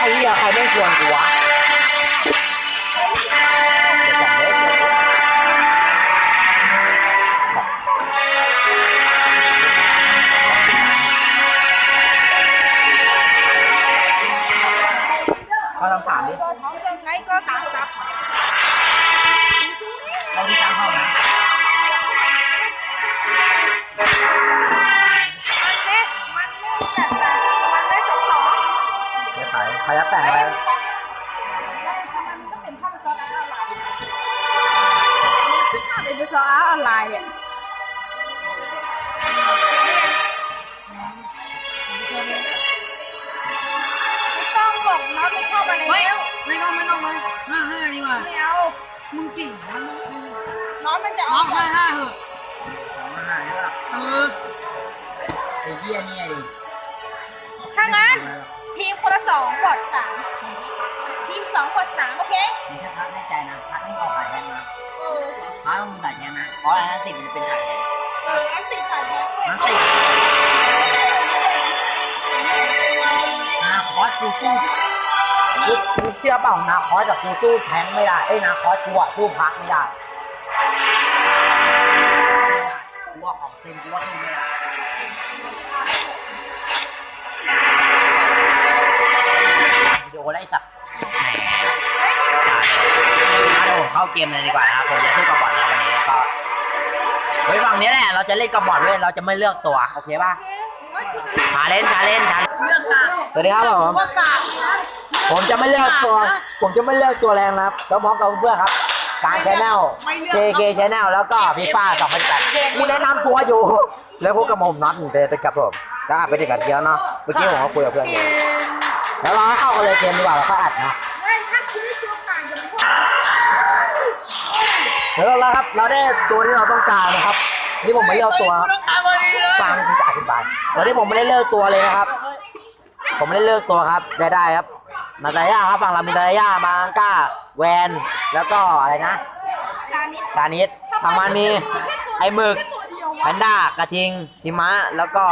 ไอ้เหี้ยใดี๋ยวขายใครจะแต่งอะไร Đây không anh có tìm thăm sổ áo online Thích nào để sổ áo online vậy ไม่ต้องบอกน้องไม่เข้ามาเฮ้ยแล้วไม่ต้องไม่ต้องเลยห้าห้าดีกว่าไม่เอามึงเก่งนะมึงน้องมันจะน้เอาองห้าห้าเหอะมาหาเนี่ยเออไอ้เหี้ยเนี่ยดิถ้างั้น ทีมคนละสองบอดสามทีมสองบอดสามโอเคมีแค่พักในใจนะพักไม่ออกขายแทนนะเออพักมึงขายแทนนะเพราะอะไรนะติดมันเป็นขายแทนเอออันติดสายแท้เว้ยมันติดนาคอสกูสู้กูกูเชื่อเปล่านาคอสกับกูสู้แทงไม่ได้เอ้ยนาคอสกูอะสู้พักไม่ได้กูว่าของเต็มกูว่า เข้าเกมเลยดีกว่านะครับผมจะสู้กับบอลนะวันนี้ก็เฮ้ยฝั่งนี้แหละเราจะเล่นกับบอลด้วยเราจะไม่เลือกตัวโอเคป่ะโอเคก็คือจะชาเลนชาเลนชาเลือกกาสวัสดีครับผมว่ากาผมจะไม่เลือกตัว ผมจะไม่เลือกตัวแรงนะครับก็พร้อมกับเพื่อนครับการชแนล JK Channel แล้วก็ฟีฟ่า2008กูแนะนำตัวอยู่ แล้วพวกกับผมน็อตเป็นกับผมก็ไปด้วยกันเยอะเนาะเมื่อกี้ผมก็คุยกับเพื่อนอยู่แล้วเราเข้ากันเลยเกมดีกว่าเราค่อยอัดเนาะ แล้วเราครับ เราได้ตัวที่เราต้องการนะครับ นี่ผมไม่เลือกตัวครับต้องการวันนี้เลยฟังกูจะอธิบายตอนนี้ผมไม่ได้เลือกตัวเลยนะครับ ผมไม่ได้เลือกตัวครับ ได้ได้ครับ นาตาย่าครับฝั่งเรามีนาตาย่ามาอังก้า แวน แล้วก็อะไรนะจานิดซานิสฝั่งมันมี ไอ้หมึกแค่ตัวเดียวแพวะนด้ากระทิงหิมะ แล้วก็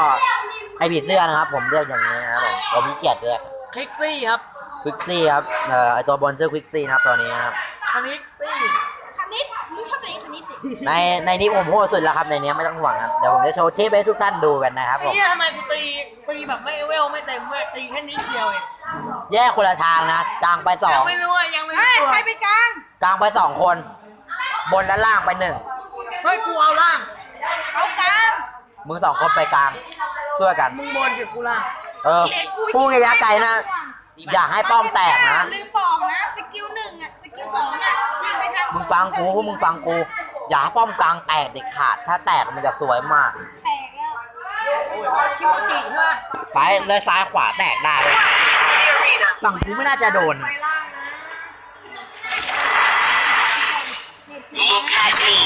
ไอผีเสื้อนะครับ ผมเลือกอย่างนี้นะครับผมผมมีเกียรติเลยคลิกซี่ครับควิกซี่ครับ เอ่อไอตัวบอลเซอร์ควิกซี่นะครับตัวนี้นะครับคลิกซี่ คณิตมึงชอบไหนคณิตดิ ในในนี้ผมโหดสุดแล้วครับในนี้ไม่ต้องห่วงครับเดี๋ยวผมจะโชว์เทปให้ทุกท่านดูกันนะครับผมเนี่ยทำไมกูตีตีแบบไม่เวลไม่เต็มเว้ยตีแค่นิดเดียวเองแยกคนละทางนะกลางไปสอยังงไม่รู้อะยังไม่เฮ้รู้ยตัวใครไปกลาง กลางไปสองคน บนและล่างไปหนึ่งเฮ้ยกูเอาล่างเอากลางมึงสองคนไปกลางช่วยกัน มึงบนกับกูล่างเออผู้ระยะไกลนะอย่าให้ป้อมแตกนะลืมบอกนะ สกิลหนึ่งอะสกิลสองอะยิงไปทางมึงฟังกูพวกมึงฟังกู อย่าให้ป้อมกลางแตกเด็ดขาด ถ้าแตกมันจะสวยมาก แตกแล้วคิโมจิใช่ป่ะซ้ายและซ้ายขวาแตกได้เลยฝั่งกูไม่น่าจะโดน ไปล่างนะ Look at me.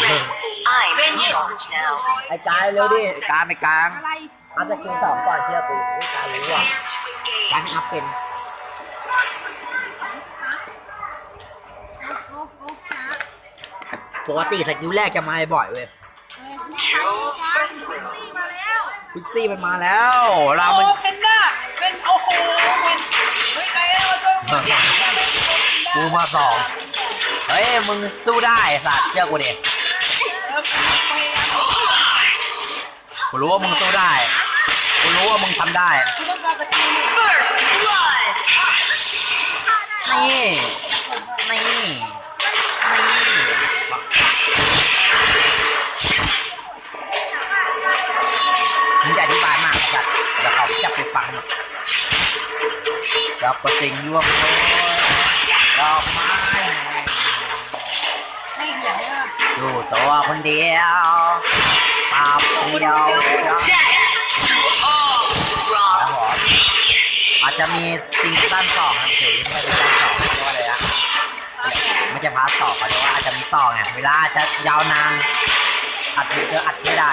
I'm in charge now. ไอ้กายเร็วดิกายไปกลางอะไรเอาสกิลสองก่อนเชื่อกูไอ้กายรู้อะกายไม่อัพเป็น ปกติสกิลแรกจะมาบ่อยเว้ยครกลางซี่มาแล้วพิกซี่มันมาแล้วเรามันเพนด้าเป็นโอ้โหเป็นเฮ้ยใครเอาช่วยกูมาสองเฮ้ยมึงสู้ได้สัตว์เชื่อกูดิกูรู้ว่ามึงสู้ได้กูรู้ว่ามึงทำได้กู จับประสิงยวงโลยดอกไม้ให้เหี้ยเนี่ยอยู่ตัวคนเดียวปาบเดียวอาจจะมีซิงเกิลสองนะเฉยไม่ใช่ซิงเกิลสอเขาเรียกว่าอะไรนะไม่ใช่พาร์ทสอเขาเรียกว่าอาจจะมีต่อไงเวลาจะยาวนานอัดเยอะอัดไม่ได้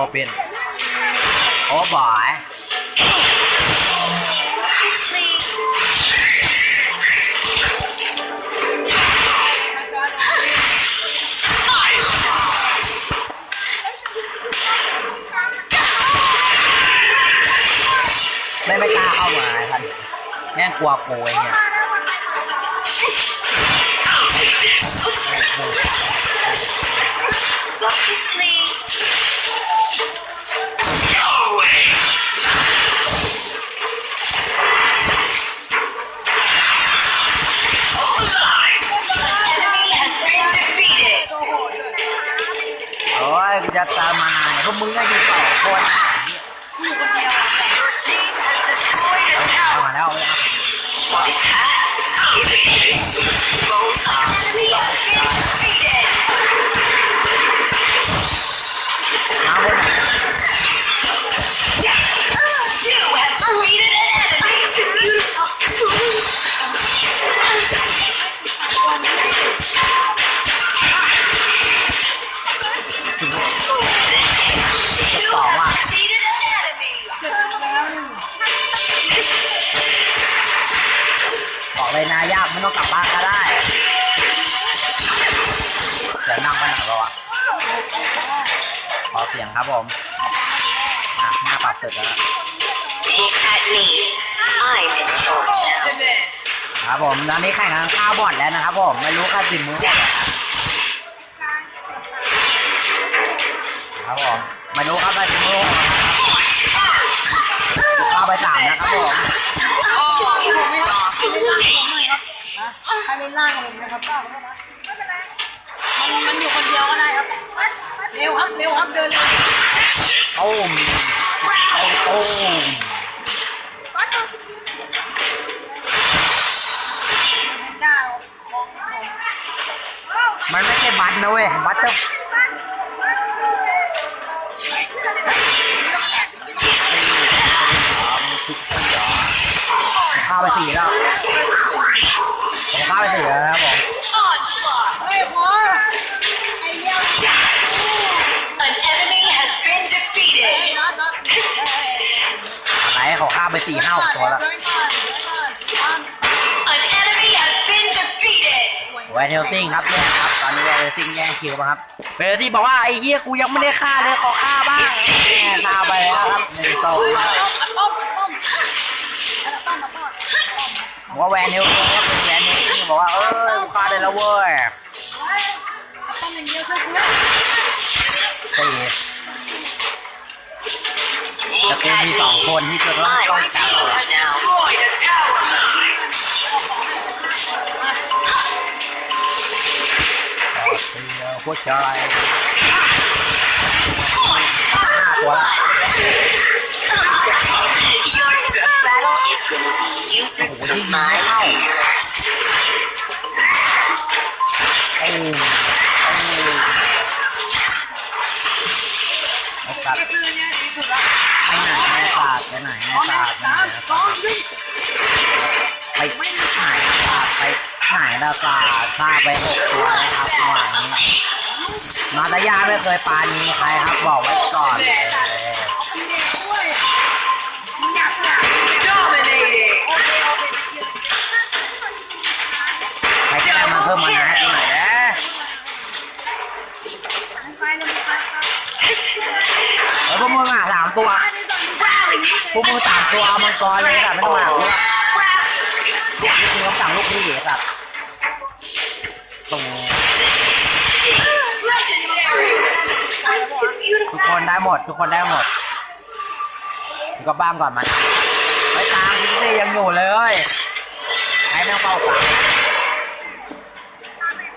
อเป็นอ๋อบ่ายไม่ไม่กล้าเข้ามาท่านแม่งกลัวโกยเนี่ย สียงครับผมอะหน้าปรับเสร็จแล้ว Look at me. I'm in charge now. ครับผมตอนนี้แข่งกันข้าวบอดแล้วนะครับผมไม่รู้ใครติดมือหมดครับผมไม่รู้ครับใครติดมือเข้าไปสามนะครับผมใครเล่นล่างกับผมนะครับมันมันอยู่คนเดียวก็ได้ค ร็วครับเร็วครับเดินเร็วตูมตูมเก้ามันไม่ใช่บัตรนะเว้ยบัตรจะเข้าไปสี่แล้วผมข้าไปสี่แล้วครับผม สี่ห้าหกตัวแล้วเดินก่อนเดินก่อน An enemy has been defeated. แวนเฮลซิงครับเนี่ยครับตอนนี้แวนเฮลซิงแย่งคิวมาครับเวลที่บอกว่าไอ้เฮียกูยังไม่ได้ฆ่าเลยขอฆ่าบ้างแหมฆ่าไปแล้วครับหนึ่งโซ่ต้มต้มต้มต้มต้มบอกว่าแวนเฮลซิงก็เป็นแวนเฮลซิงบอกว่าเออกูฆ่าได้แล้วเว้ยต้มอย่างเดียวช่วยกูสี่ แะเป็นมีสองคนที่จะต้องป้องกันเราอหัวใจตัวละ Your ไหนละสัตว์พาไปหกตัวนะครับหวังมาตายาไม่เคยปานี้ใครครับบอกไว้ก่อนเลยใครจะมาเพิ่มมานะให้กูหน่อยนะเลยไปไปเฮ้ยพวกมึงอะสามตัวพวกมึงสามตัวมังกรเลยสัตว์ไม่ต้องมาหากูละนี่คือคำสั่งลูกพี่สัตว์ตรง ได้หมด ทุกคนได้หมดกูก็บ้างก่อนมันไปตามพี่ซี่ยังอยู่เลยใครแม่งเฝ้ากลาง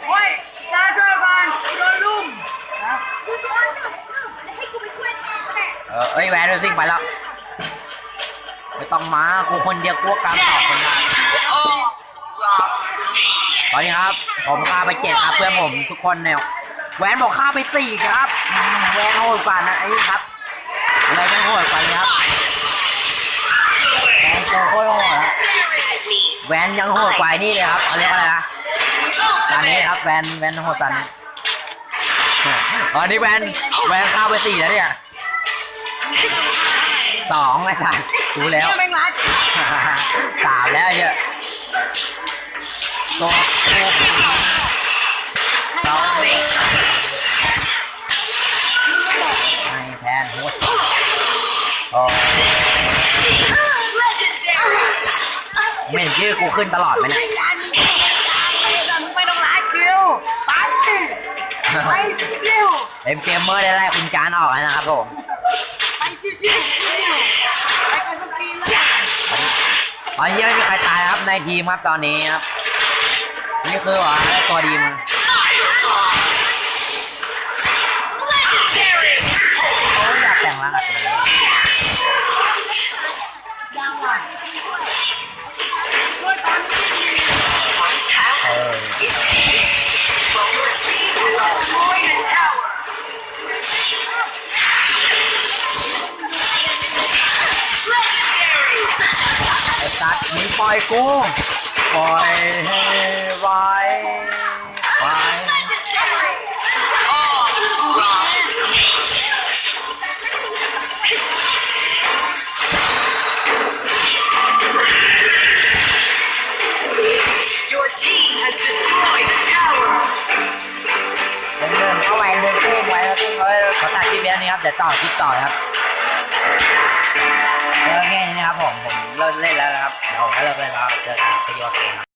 โอ้ยตาช่วยกันโดนลุ่มกูซ้อนให้กูไปช่วยแทนก็ได้เออเอ้ยแวนเดอร์ซิงไปแล้วไม่ต้องมากูคนเดียวกูก็กลางตอบคนได้ All belongs to me. ตอนนี้ครับ ผมฆ่าไปเจ็ดครับเพื่อนผมทุกคนเนี่ยแหวนบอกฆ่าไปสี่ครับอืม แหวนโหดกว่านะไอ้นี่ครับอะไรไม่งโหดกว่านี้ครับแหวนโคตรโหดนะแหวนยังโหดกว่าไอ้นี่เลยครับเขาเรียกอะไรนะซานี้ครับแวนแวนโหดซันอ๋อนี่แวนแวนฆ่าวไปสี่แล้วเนี่ยสองไอ้สัสรู้แล้วสามแล้วไอ้เนี่ยตัวเร ชื่อกูขึ้นตลอดไหมเนี่ยไม่ต้องร้ายคิวไปไปคิวเอ็มเกมเมอร์ได้ไล่คุณจานออกแล้วนะครับผมไปคิวคิวคิวไปกันทุกทีเลยตอนนี้ไม่มีใครตายครับในทีมครับตอนนี้ครับนี่คือว่าได้ตัวดีมา กูปล่อยให้ไว้ไว้เดินเดินเข้าไปเดินเต้นไว้แล้วเต้นไว้ขอตัดคลิปนี้ครับเดี๋ยวต่อคลิปต่อครับ แค่นี้นะครับผมผมเลิกเล่นแล้วนะครับเดี๋ยวผมก็เลิกเล่นแล้วเจอกันซีโอเคครับ